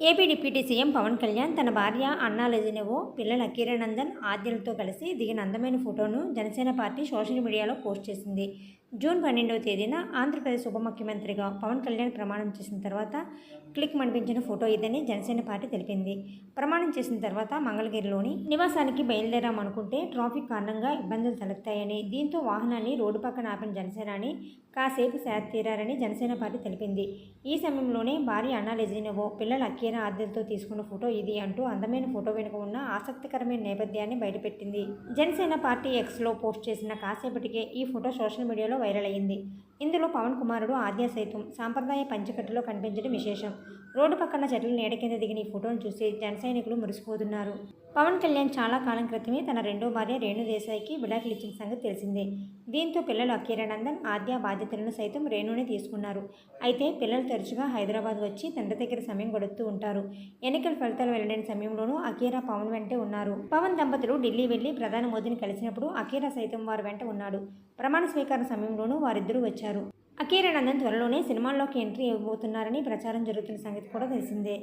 AP deputy CM Pawan Kalyan తన భార్య అన్నా లెజినెవో పిల్లల కిరణ్ ఆద్యలతో కలిసి దిగిన అందమైన ఫోటోను జనసేన పార్టీ సోషల్ మీడియాలో పోస్ట్ చేసింది. జూన్ పన్నెండవ తేదీన ఆంధ్రప్రదేశ్ ఉప ముఖ్యమంత్రిగా పవన్ కళ్యాణ్ ప్రమాణం చేసిన తర్వాత క్లిక్ మనిపించిన ఫోటో ఇదని జనసేన పార్టీ తెలిపింది. ప్రమాణం చేసిన తర్వాత మంగళగిరిలోని నివాసానికి బయలుదేరామనుకుంటే ట్రాఫిక్ కారణంగా ఇబ్బందులు తలెత్తాయని దీంతో వాహనాన్ని రోడ్డు పక్కన ఆపిన జనసేనాని కాసేపు సేద తీరారని జనసేన పార్టీ తెలిపింది. ఈ సమయంలోనే భార్య అన్నా లెజినెవో పిల్లల అక్కీర ఆద్యలతో తీసుకున్న ఫోటో ఇది అంటూ అందమైన ఫోటో వెనుక ఉన్న ఆసక్తికరమైన నేపథ్యాన్ని బయటపెట్టింది. జనసేన పార్టీ ఎక్స్లో పోస్ట్ చేసిన కాసేపటికే ఈ ఫోటో సోషల్ మీడియాలో వైరల్ అయింది ఇందులో పవన్ కుమారుడు ఆద్య సైతం సాంప్రదాయ పంచకట్టులో కనిపించడం విశేషం. రోడ్డు పక్కన చెట్ల నీడ కింద దిగిన ఈ ఫోటోను చూసి జనసైనికులు మురిసిపోతున్నారు. పవన్ కళ్యాణ్ చాలా కాలం క్రితమే తన రెండో భార్య రేణుదేశాయికి విడాకులు ఇచ్చిన సంగతి తెలిసిందే. దీంతో పిల్లలు అఖీరానందన్ ఆద్య బాధ్యతలను సైతం రేణునే తీసుకున్నారు. అయితే పిల్లలు తరచుగా హైదరాబాద్ వచ్చి తండ్రి దగ్గర సమయం గడుపుతూ ఉంటారు. ఎన్నికల ఫలితాలు వెల్లడైన సమయంలోనూ అఖీరా పవన్ వెంటే ఉన్నారు. పవన్ దంపతులు ఢిల్లీ వెళ్ళి ప్రధాని మోదీని కలిసినప్పుడు అఖీరా సైతం వారి వెంట ఉన్నాడు. ప్రమాణ స్వీకారం సమయంలోనూ వారిద్దరూ వచ్చారు. అకీరానందన్ త్వరలోనే సినిమాల్లోకి ఎంట్రీ ఇవ్వబోతున్నారని ప్రచారం జరుగుతున్న సంగతి కూడా తెలిసిందే.